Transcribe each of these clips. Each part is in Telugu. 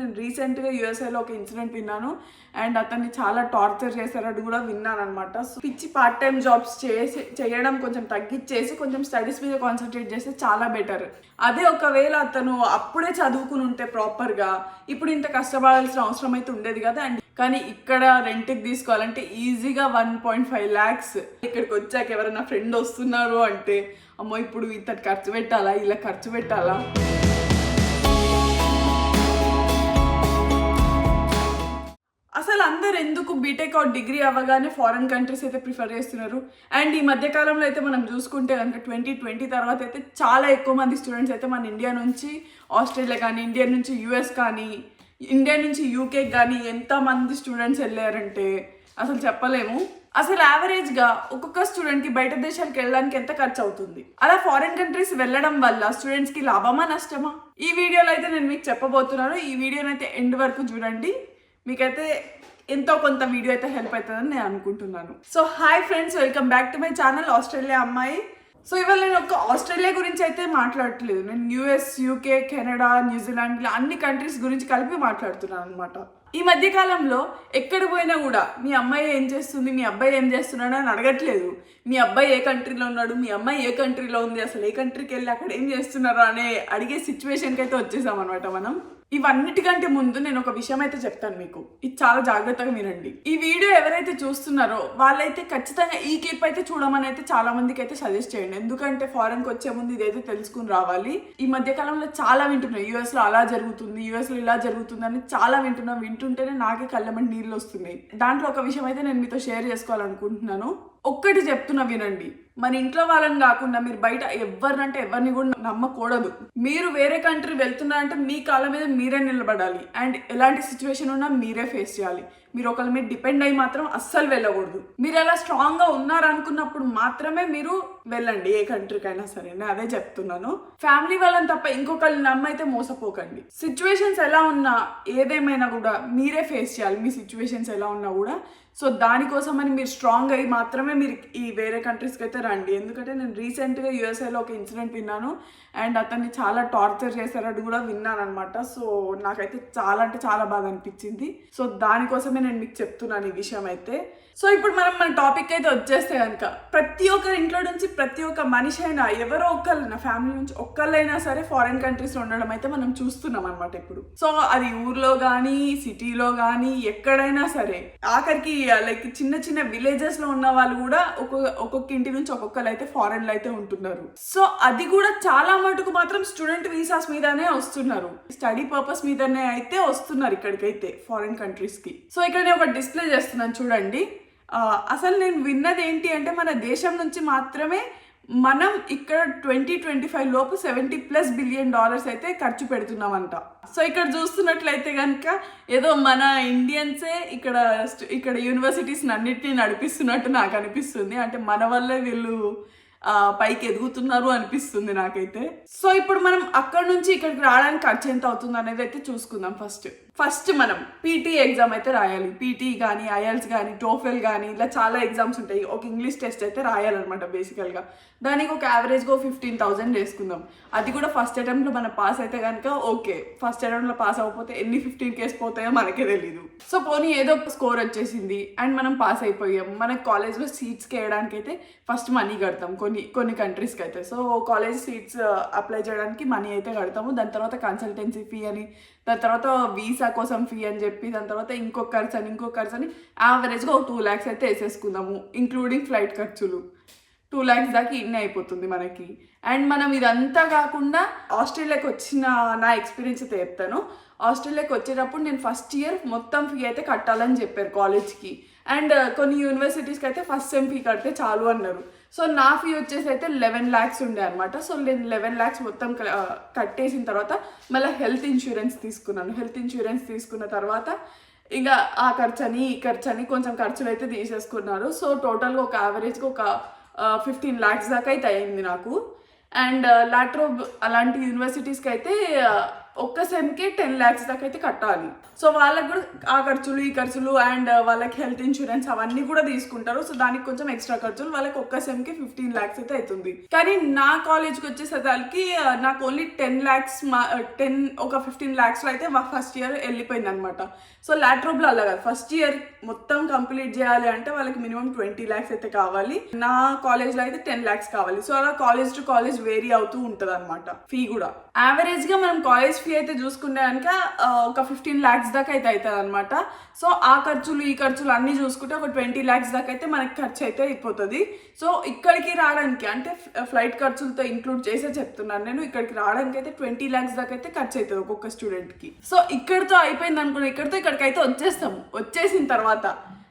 నేను రీసెంట్గా యూఎస్ఏలో ఒక ఇన్సిడెంట్ విన్నాను. అండ్ అతన్ని చాలా టార్చర్ చేశారని కూడా విన్నాను అనమాట సో పిచ్చి పార్ట్ టైం జాబ్స్ చేసి చేయడం కొంచెం తగ్గించేసి కొంచెం స్టడీస్ మీద కాన్సన్ట్రేట్ చేస్తే చాలా బెటర్. అదే ఒకవేళ అతను అప్పుడే చదువుకుని ఉంటే ప్రాపర్గా ఇప్పుడు ఇంత కష్టపడాల్సిన అవసరం అయితే ఉండేది కదా. అండ్ కానీ ఇక్కడ రెంట్కి తీసుకోవాలంటే ఈజీగా వన్ పాయింట్ ఫైవ్ ల్యాక్స్ ఇక్కడికి వచ్చాక ఎవరైనా ఫ్రెండ్ వస్తున్నారు అంటే అమ్మో ఇప్పుడు ఇతను ఖర్చు పెట్టాలా? ఇలా ఖర్చు పెట్టాలా? ఎందుకు బీటెక్ ఆర్ డిగ్రీ అవ్వగానే ఫారెన్ కంట్రీస్ అయితే ప్రిఫర్ చేస్తున్నారు? అండ్ ఈ మధ్య కాలంలో అయితే మనం చూసుకుంటే కనుక ట్వంటీ ట్వంటీ తర్వాత అయితే చాలా ఎక్కువ మంది స్టూడెంట్స్ అయితే మన ఇండియా నుంచి ఆస్ట్రేలియా కానీ ఇండియా నుంచి యూఎస్ కానీ ఇండియా నుంచి యూకే కానీ ఎంతమంది స్టూడెంట్స్ వెళ్ళారంటే అసలు చెప్పలేము. అసలు యావరేజ్గా ఒక్కొక్క స్టూడెంట్కి బయట దేశాలకు వెళ్ళడానికి ఎంత ఖర్చు అవుతుంది? అలా ఫారిన్ కంట్రీస్ వెళ్ళడం వల్ల స్టూడెంట్స్కి లాభమా నష్టమా? ఈ వీడియోలో అయితే నేను మీకు చెప్పబోతున్నాను. ఈ వీడియోని అయితే ఎండ్ వరకు చూడండి. మీకైతే ఎంతో కొంత వీడియో అయితే హెల్ప్ అవుతుందని నేను అనుకుంటున్నాను. So hi friends welcome back to my channel Australia అమ్మాయి సో ఇవాళ నేను ఒక ఆస్ట్రేలియా గురించి అయితే మాట్లాడట్లేదు. నేను యూఎస్ యూకే కెనడా న్యూజిలాండ్ ఇలా అన్ని కంట్రీస్ గురించి కలిపి మాట్లాడుతున్నాను అనమాట ఈ మధ్య కాలంలో ఎక్కడ పోయినా కూడా మీ అమ్మాయి ఏం చేస్తుంది మీ అబ్బాయి ఏం చేస్తున్నాడు అని అడగట్లేదు. మీ అబ్బాయి ఏ కంట్రీలో ఉన్నాడు మీ అమ్మాయి ఏ కంట్రీలో ఉంది అసలు ఏ కంట్రీకి వెళ్ళి అక్కడ ఏం చేస్తున్నారు అనే అడిగే సిచ్యువేషన్కి అయితే వచ్చేసాం అనమాట మనం. ఇవన్నిటికంటే ముందు నేను ఒక విషయం అయితే చెప్తాను మీకు. ఇది చాలా జాగ్రత్తగా వినండి. ఈ వీడియో ఎవరైతే చూస్తున్నారో వాళ్ళైతే ఖచ్చితంగా ఈ క్లిప్ అయితే చూడమని అయితే చాలా మందికి అయితే సజెస్ట్ చేయండి. ఎందుకంటే ఫారెన్కి వచ్చే ముందు ఇదైతే తెలుసుకుని రావాలి. ఈ మధ్య కాలంలో చాలా వింటున్నాం యూఎస్లో అలా జరుగుతుంది యూఎస్లో ఇలా జరుగుతుంది అని చాలా వింటున్నాం. వింటుంటేనే నాకే కళ్ళమని నీళ్ళు వస్తున్నాయి. దాంట్లో ఒక విషయం అయితే నేను మీతో షేర్ చేసుకోవాలనుకుంటున్నాను. ఒక్కటి చెప్తున్నా వినండి. మన ఇంట్లో వాళ్ళని కాకుండా మీరు బయట ఎవరినంటే ఎవరిని కూడా నమ్మకూడదు. మీరు వేరే కంట్రీ వెళ్తున్నారంటే మీ కాళ్ళ మీద మీరే నిలబడాలి. అండ్ ఎలాంటి సిచ్యువేషన్ ఉన్నా మీరే ఫేస్ చేయాలి. మీరు ఒకరి మీద డిపెండ్ అయ్యి మాత్రం అస్సలు వెళ్ళకూడదు. మీరు అలా స్ట్రాంగ్గా ఉన్నారనుకున్నప్పుడు మాత్రమే మీరు వెళ్ళండి ఏ కంట్రీకైనా సరే. నేను అదే చెప్తున్నాను. ఫ్యామిలీ వాళ్ళని తప్ప ఇంకొకళ్ళు నమ్మైతే మోసపోకండి. సిచ్యువేషన్స్ ఎలా ఉన్నా ఏదేమైనా కూడా మీరే ఫేస్ చేయాలి. మీ సిచ్యువేషన్స్ ఎలా ఉన్నా కూడా. సో దానికోసం అని మీరు స్ట్రాంగ్ అయ్యి మాత్రమే మీరు ఈ వేరే కంట్రీస్కి అయితే రండి ఎందుకంటే నేను రీసెంట్గా యూఎస్ఏలో ఒక ఇన్సిడెంట్ విన్నాను. అండ్ అతన్ని చాలా టార్చర్ చేశారని కూడా విన్నాను అనమాట సో నాకైతే చాలా అంటే చాలా బాగా అనిపించింది. సో దానికోసమే నేను మీకు చెప్తున్నాను ఈ విషయం అయితే. సో ఇప్పుడు మనం మన టాపిక్ అయితే వచ్చేస్తే కనుక ప్రతి ఒక్కరి ఇంట్లో నుంచి ప్రతి ఒక్క మనిషి అయినా ఎవరో ఒక్కళ్ళైనా ఫ్యామిలీ నుంచి ఒక్కళ్ళైనా సరే ఫారిన్ కంట్రీస్లో ఉండడం అయితే మనం చూస్తున్నాం అనమాట ఇప్పుడు. సో అది ఊర్లో కానీ సిటీలో కానీ ఎక్కడైనా సరే ఆఖరికి లైక్ చిన్న చిన్న విలేజెస్లో ఉన్న వాళ్ళు కూడా ఒక్కొక్క ఒక్కొక్క ఇంటి నుంచి ఒక్కొక్కరు అయితే ఫారెన్లో అయితే ఉంటున్నారు. సో అది కూడా చాలా మటుకు మాత్రం స్టూడెంట్ వీసాస్ మీదనే వస్తున్నారు. స్టడీ పర్పస్ మీదనే అయితే వస్తున్నారు ఇక్కడికైతే ఫారిన్ కంట్రీస్కి. సో ఇక్కడ నేను ఒక డిస్ప్లే చేస్తున్నాను చూడండి. అసలు నేను విన్నది ఏంటి అంటే మన దేశం నుంచి మాత్రమే మనం ఇక్కడ ట్వంటీ ట్వంటీ ఫైవ్ లోపు సెవెంటీ ప్లస్ బిలియన్ డాలర్స్ అయితే ఖర్చు పెడుతున్నామంట. సో ఇక్కడ చూస్తున్నట్లయితే కనుక ఏదో మన ఇండియన్సే ఇక్కడ ఇక్కడ యూనివర్సిటీస్ అన్నిటినీ నడిపిస్తున్నట్టు నాకు అనిపిస్తుంది. అంటే మన వల్లే వీళ్ళు పైకి ఎదుగుతున్నారు అనిపిస్తుంది నాకైతే. సో ఇప్పుడు మనం అక్కడ నుంచి ఇక్కడికి రావడానికి ఖర్చు ఎంత అవుతుంది అనేది అయితే చూసుకుందాం ఫస్ట్. ఫస్ట్ మనం పీటీ ఎగ్జామ్ అయితే రాయాలి. పీటీ కానీ ఐఎల్స్ కానీ టోఫెల్ కానీ ఇలా చాలా ఎగ్జామ్స్ ఉంటాయి. ఒక ఇంగ్లీష్ టెస్ట్ అయితే రాయాలన్నమాట బేసికల్గా దానికి ఒక యావరేజ్గా ఫిఫ్టీన్ థౌసండ్ వేసుకుందాం. అది కూడా ఫస్ట్ అటెంప్ట్లో మనం పాస్ అయితే కనుక ఓకే ఫస్ట్ అటెంప్ట్లో పాస్ అవ్వకపోతే ఎన్ని ఫిఫ్టీన్ కేస్ పోతాయో మనకే తెలియదు సో పోనీ ఏదో ఒక స్కోర్ వచ్చేసింది అండ్ మనం పాస్ అయిపోయాం. మన కాలేజ్లో సీట్స్కి వేయడానికి అయితే ఫస్ట్ మనీ కడతాం. కొన్ని కొన్ని కంట్రీస్కి అయితే. సో కాలేజ్ సీట్స్ అప్లై చేయడానికి మనీ అయితే కడతాము. దాని తర్వాత కన్సల్టెన్సీ ఫీ అని దాని తర్వాత వీసా కోసం ఫీ అని చెప్పి దాని తర్వాత ఇంకొక ఖర్చు అని ఇంకొక ఖర్చు అని యావరేజ్గా ఒక టూ ల్యాక్స్ అయితే వేసేసుకుందాము ఇంక్లూడింగ్ ఫ్లైట్ ఖర్చులు. టూ ల్యాక్స్ దాకా ఇన్ని అయిపోతుంది మనకి. అండ్ మనం ఇదంతా కాకుండా ఆస్ట్రేలియాకి వచ్చిన నా ఎక్స్పీరియన్స్ అయితే చెప్తాను. ఆస్ట్రేలియాకి వచ్చేటప్పుడు నేను ఫస్ట్ ఇయర్ మొత్తం ఫీ అయితే కట్టాలని చెప్పారు కాలేజ్కి. అండ్ uh, కొన్ని యూనివర్సిటీస్కి అయితే ఫస్ట్ సెమ్ ఫీ కడితే చాలు అన్నారు. సో నా ఫీ వచ్చేసి అయితే లెవెన్ ల్యాక్స్ ఉండే అనమాట సో నేను లెవెన్ ల్యాక్స్ మొత్తం uh, కట్టేసిన తర్వాత మళ్ళీ హెల్త్ ఇన్సూరెన్స్ తీసుకున్నాను. హెల్త్ ఇన్సూరెన్స్ తీసుకున్న తర్వాత ఇంకా ఆ ఖర్చు అని ఈ ఖర్చు అని కొంచెం ఖర్చులు అయితే తీసేసుకున్నారు సో టోటల్గా ఒక యావరేజ్గా ఒక uh, ఫిఫ్టీన్ ల్యాక్స్ దాకా అయితే అయింది నాకు. అండ్ లాట్రోబ్ అలాంటి యూనివర్సిటీస్కి అయితే ఒక్క సెమ్కే టెన్ ల్యాక్స్ దాకా అయితే కట్టాలి. సో వాళ్ళకి కూడా ఆ ఖర్చులు ఈ ఖర్చులు అండ్ వాళ్ళకి హెల్త్ ఇన్సూరెన్స్ అవన్నీ కూడా తీసుకుంటారు. సో దానికి కొంచెం ఎక్స్ట్రా ఖర్చులు వాళ్ళకి ఒక్క సెమ్కి ఫిఫ్టీన్ ల్యాక్స్ అయితే అవుతుంది కానీ నా కాలేజ్కి వచ్చేసరికి నాకు ఓన్లీ టెన్ ల్యాక్స్ టెన్ ఒక ఫిఫ్టీన్ ల్యాక్స్లో అయితే ఫస్ట్ ఇయర్ వెళ్ళిపోయింది అనమాట సో లాట్రోబ్లో అలా కాదు. ఫస్ట్ ఇయర్ మొత్తం కంప్లీట్ చేయాలి అంటే వాళ్ళకి మినిమం ట్వంటీ ల్యాక్స్ అయితే కావాలి. నా కాలేజ్లో అయితే టెన్ ల్యాక్స్ కావాలి. సో అలా కాలేజ్ టు కాలేజ్ వేరీ అవుతూ ఉంటుంది అనమాట ఫీ కూడా. యావరేజ్గా మనం కాలేజ్ ఫీ అయితే చూసుకుంటే కనుక ఒక ఫిఫ్టీన్ ల్యాక్స్ దాకా అయితే అవుతుంది అనమాట సో ఆ ఖర్చులు ఈ ఖర్చులు అన్నీ చూసుకుంటే ఒక ట్వంటీ ల్యాక్స్ దాకా అయితే మనకి ఖర్చు అయితే అయిపోతుంది. సో ఇక్కడికి రావడానికి అంటే ఫ్లైట్ ఖర్చులతో ఇంక్లూడ్ చేసే చెప్తున్నాను నేను ఇక్కడికి రావడానికి అయితే ట్వంటీ ల్యాక్స్ దాకా అయితే ఖర్చు అవుతుంది ఒక్కొక్క స్టూడెంట్కి సో ఇక్కడితో అయిపోయింది అనుకున్నాను ఇక్కడితో ఇక్కడికి అయితే వచ్చేస్తాము. వచ్చేసిన తర్వాత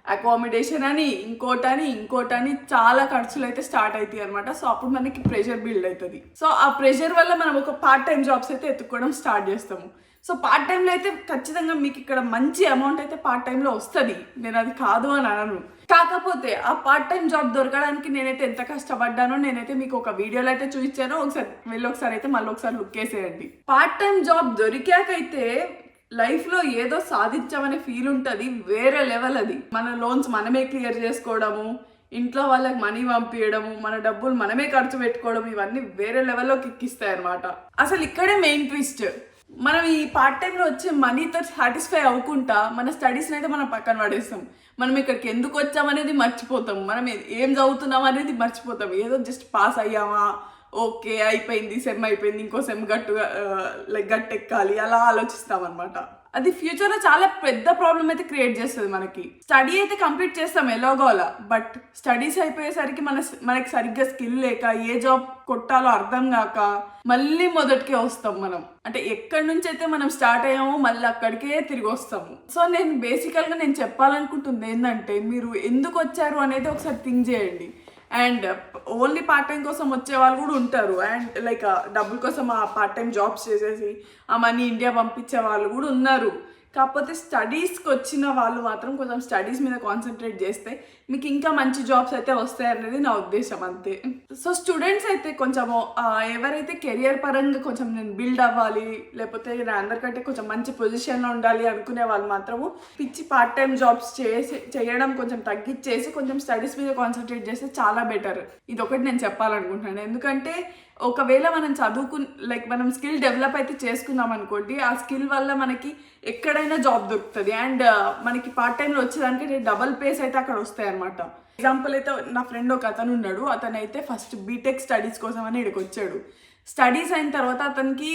అకామిడేషన్ అని ఇంకోటని ఇంకోటని చాలా ఖర్చులు అయితే స్టార్ట్ అవుతాయి అనమాట సో అప్పుడు మనకి ప్రెషర్ బిల్డ్ అవుతుంది సో ఆ ప్రెషర్ వల్ల మనం ఒక పార్ట్ టైం జాబ్స్ అయితే ఎత్తుకోవడం స్టార్ట్ చేస్తాము. సో పార్ట్ టైంలో అయితే ఖచ్చితంగా మీకు ఇక్కడ మంచి అమౌంట్ అయితే పార్ట్ టైంలో వస్తుంది. నేను అది కాదు అని అనను. కాకపోతే ఆ పార్ట్ టైం జాబ్ దొరకడానికి నేనైతే ఎంత కష్టపడ్డానో నేనైతే మీకు ఒక వీడియోలో అయితే చూపించాను. ఒకసారి వెళ్ళి ఒకసారి అయితే మళ్ళీ ఒకసారి లుక్ వేసేయండి పార్ట్ టైం జాబ్ దొరికాకైతే లైఫ్లో ఏదో సాధించామనే ఫీల్ ఉంటుంది వేరే లెవెల్ అది. మన లోన్స్ మనమే క్లియర్ చేసుకోవడము ఇంట్లో వాళ్ళకి మనీ పంపించడము మన డబ్బులు మనమే ఖర్చు పెట్టుకోవడం ఇవన్నీ వేరే లెవెల్లో కిక్కిస్తాయి అనమాట అసలు ఇక్కడే మెయిన్ ట్విస్ట్ మనం ఈ పార్ట్ టైంలో వచ్చే మనీతో సాటిస్ఫై అవ్వకుండా మన స్టడీస్ని అయితే మనం పక్కన పడేస్తాం. మనం ఇక్కడికి ఎందుకు వచ్చామనేది మర్చిపోతాం. మనం ఏం చదువుతున్నాం అనేది మర్చిపోతాం. ఏదో జస్ట్ పాస్ అయ్యామా? ఓకే అయిపోయింది సెమ్ అయిపోయింది ఇంకో సెమ్ గట్టు లైక్ గట్టెక్కాలి అలా ఆలోచిస్తాం అనమాట అది ఫ్యూచర్లో చాలా పెద్ద ప్రాబ్లం అయితే క్రియేట్ చేస్తుంది మనకి. స్టడీ అయితే కంప్లీట్ చేస్తాం ఎలాగోలా బట్ స్టడీస్ అయిపోయేసరికి మన మనకి సరిగ్గా స్కిల్ లేక ఏ జాబ్ కొట్టాలో అర్థం కాక మళ్ళీ మొదటికే వస్తాం మనం. అంటే ఎక్కడి నుంచి అయితే మనం స్టార్ట్ అయ్యామో మళ్ళీ అక్కడికే తిరిగి వస్తాము. సో నేను బేసికల్గా నేను చెప్పాలనుకుంటుంది ఏంటంటే మీరు ఎందుకు వచ్చారు అనేది ఒకసారి థింక్ చేయండి. అండ్ ఓన్లీ పార్ట్ టైం కోసం వచ్చే వాళ్ళు కూడా ఉంటారు. అండ్ లైక్ డబ్బుల కోసం ఆ పార్ట్ టైం జాబ్స్ చేసేసి ఆ మనీ ఇండియా పంపించే వాళ్ళు కూడా ఉన్నారు. కాకపోతే స్టడీస్కి వచ్చిన వాళ్ళు మాత్రం కొంచెం స్టడీస్ మీద కాన్సన్ట్రేట్ చేస్తే మీకు ఇంకా మంచి జాబ్స్ అయితే వస్తాయి అనేది నా ఉద్దేశం అంతే. సో స్టూడెంట్స్ అయితే కొంచెము ఎవరైతే కెరియర్ పరంగా కొంచెం నేను బిల్డ్ అవ్వాలి లేకపోతే నేను అందరికంటే కొంచెం మంచి పొజిషన్లో ఉండాలి అనుకునే వాళ్ళు మాత్రము పిచ్చి పార్ట్ టైం జాబ్స్ చేసి చేయడం కొంచెం తగ్గించేసి కొంచెం స్టడీస్ మీద కాన్సన్ట్రేట్ చేస్తే చాలా బెటర్. ఇది ఒకటి నేను చెప్పాలనుకుంటున్నాను. ఎందుకంటే ఒకవేళ మనం చదువుకు లైక్ మనం స్కిల్ డెవలప్ అయితే చేసుకున్నాం అనుకోండి ఆ స్కిల్ వల్ల మనకి ఎక్కడైనా జాబ్ దొరుకుతుంది. అండ్ uh, మనకి పార్ట్ టైంలో వచ్చేదానికి డబల్ పేస్ అయితే అక్కడ వస్తాయి అనమాట ఎగ్జాంపుల్ అయితే నా ఫ్రెండ్ ఒక అతను ఉన్నాడు. అతను అయితే ఫస్ట్ బీటెక్ స్టడీస్ కోసం అని ఇక్కడికి వచ్చాడు. స్టడీస్ అయిన తర్వాత అతనికి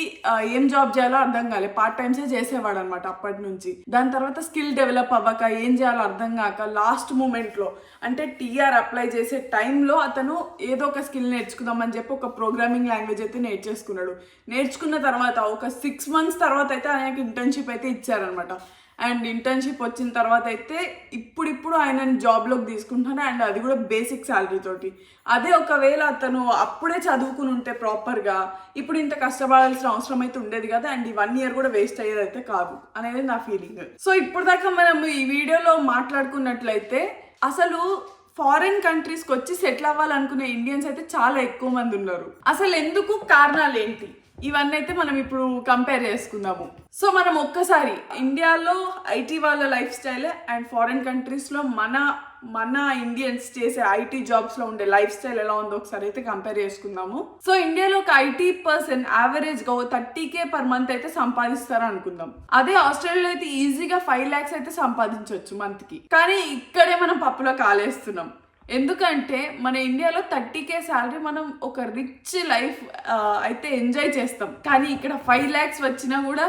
ఏం జాబ్ చేయాలో అర్థం కాలే. పార్ట్ టైమ్సే చేసేవాడు అనమాట అప్పటి నుంచి. దాని తర్వాత స్కిల్ డెవలప్ అవ్వక ఏం చేయాలో అర్థం కాక లాస్ట్ మూమెంట్లో అంటే టీఆర్ అప్లై చేసే టైంలో అతను ఏదో ఒక స్కిల్ నేర్చుకుందామని చెప్పి ఒక ప్రోగ్రామింగ్ లాంగ్వేజ్ అయితే నేర్చేసుకున్నాడు. నేర్చుకున్న తర్వాత ఒక సిక్స్ మంత్స్ తర్వాత అయితే ఆయనకి ఇంటర్న్షిప్ అయితే ఇచ్చారనమాట అండ్ ఇంటర్న్షిప్ వచ్చిన తర్వాత అయితే ఇప్పుడిప్పుడు ఆయన జాబ్లోకి తీసుకుంటాను అండ్ అది కూడా బేసిక్ శాలరీ తోటి. అదే ఒకవేళ అతను అప్పుడే చదువుకుని ఉంటే ప్రాపర్గా ఇప్పుడు ఇంత కష్టపడాల్సిన అవసరం అయితే ఉండేది కదా అండ్ ఈ వన్ ఇయర్ కూడా వేస్ట్ అయ్యేది అయితే కాదు అనేది నా ఫీలింగ్ సో ఇప్పుడు దాకా మనం ఈ వీడియోలో మాట్లాడుకున్నట్లయితే అసలు ఫారిన్ కంట్రీస్కి వచ్చి సెటిల్ అవ్వాలనుకునే ఇండియన్స్ అయితే చాలా ఎక్కువ మంది ఉన్నారు. అసలు ఎందుకు కారణాలు ఏంటి? ఇవన్నీ అయితే మనం ఇప్పుడు కంపేర్ చేసుకుందాము. సో మనం ఒక్కసారి ఇండియాలో ఐటీ వాళ్ళ లైఫ్ స్టైల్ అండ్ ఫారిన్ కంట్రీస్లో మన మన ఇండియన్స్ చేసే ఐటీ జాబ్స్లో ఉండే లైఫ్ స్టైల్ ఎలా ఉందో ఒకసారి అయితే కంపేర్ చేసుకుందాము. సో ఇండియాలో ఒక ఐటీ పర్సన్ యావరేజ్గా థర్టీ కే పర్ మంత్ అయితే సంపాదిస్తారు అనుకుందాం అదే ఆస్ట్రేలియాలో అయితే ఈజీగా ఫైవ్ లాక్స్ అయితే సంపాదించవచ్చు మంత్కి. కానీ ఇక్కడే మనం పప్పులో కాలేస్తున్నాం. ఎందుకంటే మన ఇండియాలో థర్టీ కే శాలరీ మనం ఒక రిచ్ లైఫ్ అయితే ఎంజాయ్ చేస్తాం. కానీ ఇక్కడ ఫైవ్ ల్యాక్స్ వచ్చినా కూడా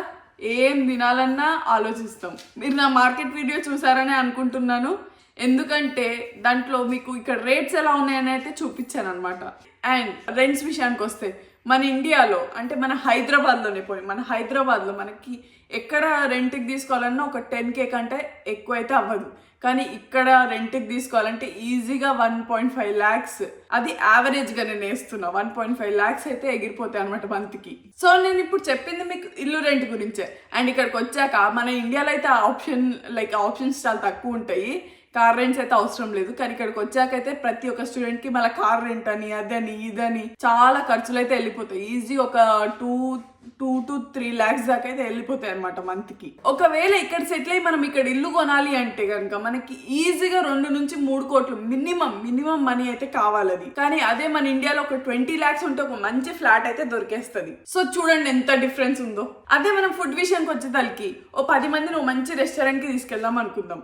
ఏం తినాలన్నా ఆలోచిస్తాం. మీరు నా మార్కెట్ వీడియో చూసారని అనుకుంటున్నాను. ఎందుకంటే దాంట్లో మీకు ఇక్కడ రేట్స్ ఎలా ఉన్నాయని అయితే చూపించాను అనమాట అండ్ రెంట్స్ విషయానికి వస్తే మన ఇండియాలో అంటే మన హైదరాబాద్లోనే పోయి మన హైదరాబాద్లో మనకి ఎక్కడ రెంట్కి తీసుకోవాలన్నా ఒక టెన్ కే కంటే ఎక్కువ అయితే అవ్వదు. కానీ ఇక్కడ రెంట్కి తీసుకోవాలంటే ఈజీగా వన్ పాయింట్ ఫైవ్ ల్యాక్స్ అది యావరేజ్గా నేను వేస్తున్నా వన్ పాయింట్ ఫైవ్ ల్యాక్స్ అయితే ఎగిరిపోతాయి అనమాట మంత్కి. సో నేను ఇప్పుడు చెప్పింది మీకు ఇల్లు రెంట్ గురించే. అండ్ ఇక్కడికి వచ్చాక మన ఇండియాలో అయితే ఆప్షన్ లైక్ ఆప్షన్స్ చాలా తక్కువ ఉంటాయి. కార్ రెంట్స్ అయితే అవసరం లేదు. కానీ ఇక్కడికి వచ్చాకైతే ప్రతి ఒక్క స్టూడెంట్కి మళ్ళీ కార్ రెంట్ అని అదని ఇదని చాలా ఖర్చులు అయితే వెళ్ళిపోతాయి. ఈజీ ఒక two two to three lakhs దాకా అయితే వెళ్ళిపోతాయి అనమాట మంత్కి. ఒకవేళ ఇక్కడ సెటిల్ అయ్యి మనం ఇక్కడ ఇల్లు కొనాలి అంటే కనుక మనకి ఈజీగా రెండు నుంచి మూడు కోట్లు మినిమం మినిమం మనీ అయితే కావాలి అది. కానీ అదే మన ఇండియాలో ఒక ట్వంటీ ల్యాక్స్ ఉంటే ఒక మంచి ఫ్లాట్ అయితే దొరికేస్తుంది. సో చూడండి ఎంత డిఫరెన్స్ ఉందో. అదే మనం ఫుడ్ విషయానికి వచ్చేసరికి ఓ పది మందిని ఓ మంచి రెస్టారెంట్కి తీసుకెళ్దాం అనుకుందాం.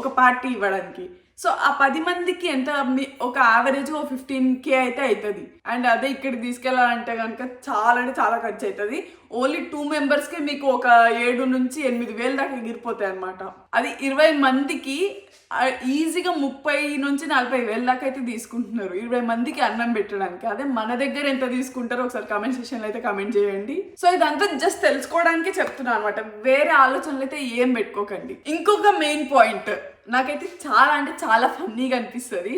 ఒక పార్టీ ఇవ్వడానికి. సో ఆ పది మందికి ఎంత మీ- ఒక యావరేజ్ ఒక ఫిఫ్టీన్ కే అయితే అవుతుంది అండ్ అదే ఇక్కడికి తీసుకెళ్ళాలంటే కనుక చాలా అంటే చాలా ఖర్చు అవుతుంది ఓన్లీ టూ మెంబర్స్కే మీకు ఒక ఏడు నుంచి ఎనిమిది వేలు దాకా ఎగిరిపోతాయి అనమాట అది ఇరవై మందికి ఈజీగా ముప్పై నుంచి నలభై వేల దాకా అయితే తీసుకుంటున్నారు. ఇరవై మందికి అన్నం పెట్టడానికి. అదే మన దగ్గర ఎంత తీసుకుంటారో ఒకసారి కామెంట్ సెక్షన్లో అయితే కామెంట్ చేయండి. సో ఇదంతా జస్ట్ తెలుసుకోవడానికి చెప్తున్నాను అనమాట వేరే ఆలోచనలు అయితే ఏం పెట్టుకోకండి. ఇంకొక మెయిన్ పాయింట్ నాకైతే చాలా అంటే చాలా ఫన్నీగా అనిపిస్తుంది.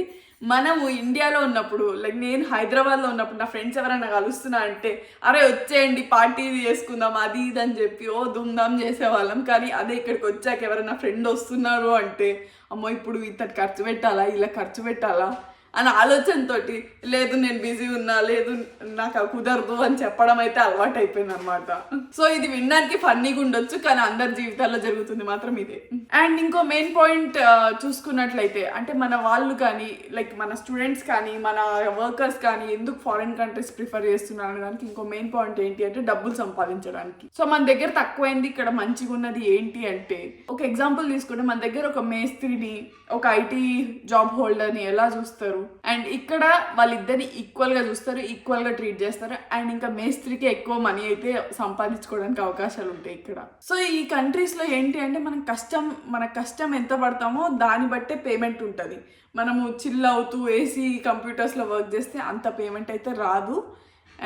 మనము ఇండియాలో ఉన్నప్పుడు లైక్ నేను హైదరాబాద్లో ఉన్నప్పుడు నా ఫ్రెండ్స్ ఎవరైనా కలుస్తున్నా అంటే అరే వచ్చేయండి పార్టీ చేసుకుందాం అది ఇది అని చెప్పి ఓ దుమ్దాం చేసేవాళ్ళం. కానీ అదే ఇక్కడికి వచ్చాక ఎవరైనా ఫ్రెండ్ వస్తున్నారు అంటే అమ్మో ఇప్పుడు ఇతను ఖర్చు పెట్టాలా ఇలా ఖర్చు పెట్టాలా? అని ఆలోచనతోటి లేదు నేను బిజీ ఉన్నా లేదు నాకు కుదరదు అని చెప్పడం అయితే అలవాటు అయిపోయింది అనమాట సో ఇది వినడానికి ఫన్నీగా ఉండొచ్చు కానీ అందరి జీవితాల్లో జరుగుతుంది మాత్రం ఇదే. అండ్ ఇంకో మెయిన్ పాయింట్ చూసుకున్నట్లయితే అంటే మన వాళ్ళు కానీ లైక్ మన స్టూడెంట్స్ కానీ మన వర్కర్స్ కానీ ఎందుకు ఫారిన్ కంట్రీస్ ప్రిఫర్ చేస్తున్నారు అనడానికి ఇంకో మెయిన్ పాయింట్ ఏంటి అంటే డబ్బులు సంపాదించడానికి. సో మన దగ్గర తక్కువైంది ఇక్కడ మంచిగా ఉన్నది ఏంటి అంటే ఒక ఎగ్జాంపుల్ తీసుకుంటే మన దగ్గర ఒక మేస్త్రిని ఒక ఐటీ జాబ్ హోల్డర్ని ఎలా చూస్తారు? అండ్ ఇక్కడ వాళ్ళిద్దరిని ఈక్వల్గా చూస్తారు ఈక్వల్గా ట్రీట్ చేస్తారు. అండ్ ఇంకా మేస్త్రికి ఎక్కువ మనీ అయితే సంపాదించుకోవడానికి అవకాశాలు ఉంటాయి ఇక్కడ. సో ఈ కంట్రీస్లో ఏంటి అంటే మనం కష్టం మన కష్టం ఎంత పడతామో దాన్ని బట్టే పేమెంట్ ఉంటుంది. మనము చిల్ అవుతూ ఏసీ కంప్యూటర్స్లో వర్క్ చేస్తే అంత పేమెంట్ అయితే రాదు.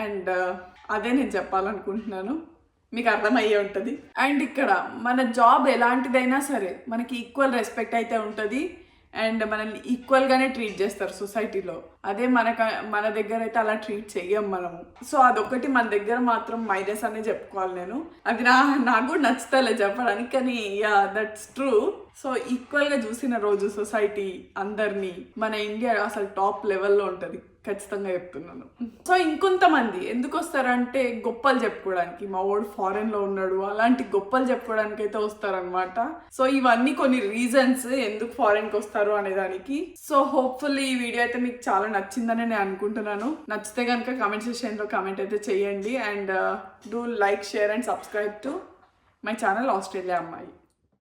అండ్ uh, అదే నేను చెప్పాలనుకుంటున్నాను. మీకు అర్థమయ్యే ఉంటుంది. అండ్ ఇక్కడ మన జాబ్ ఎలాంటిదైనా సరే మనకి ఈక్వల్ రెస్పెక్ట్ అయితే ఉంటుంది. అండ్ మనల్ని ఈక్వల్గానే ట్రీట్ చేస్తారు సొసైటీలో అదే మనక మన దగ్గర అయితే అలా ట్రీట్ చెయ్యం మనము. సో అదొకటి మన దగ్గర మాత్రం మైనస్ అనే చెప్పుకోవాలి నేను. అది నా నాకు కూడా నచ్చుతలే చెప్పడానికి కానీ యా దట్స్ ట్రూ సో ఈక్వల్గా చూసిన రోజు సొసైటీ అందరినీ మన ఇండియా అసలు టాప్ లెవెల్లో ఉంటుంది. ఖచ్చితంగా చెప్తున్నాను. సో ఇంకొంతమంది ఎందుకు వస్తారంటే గొప్పలు చెప్పుకోవడానికి. మా వాడు ఫారెన్లో ఉన్నాడు అలాంటి గొప్పలు చెప్పుకోవడానికి అయితే వస్తారనమాట సో ఇవన్నీ కొన్ని రీజన్స్ ఎందుకు ఫారెన్కి వస్తారు అనేదానికి సో హోప్ఫుల్లీ ఈ వీడియో అయితే మీకు చాలా నచ్చిందని నేను అనుకుంటున్నాను. నచ్చితే కనుక కామెంట్ సెక్షన్లో కామెంట్ అయితే చేయండి. And do like share and subscribe to my channel Australia అమ్మాయి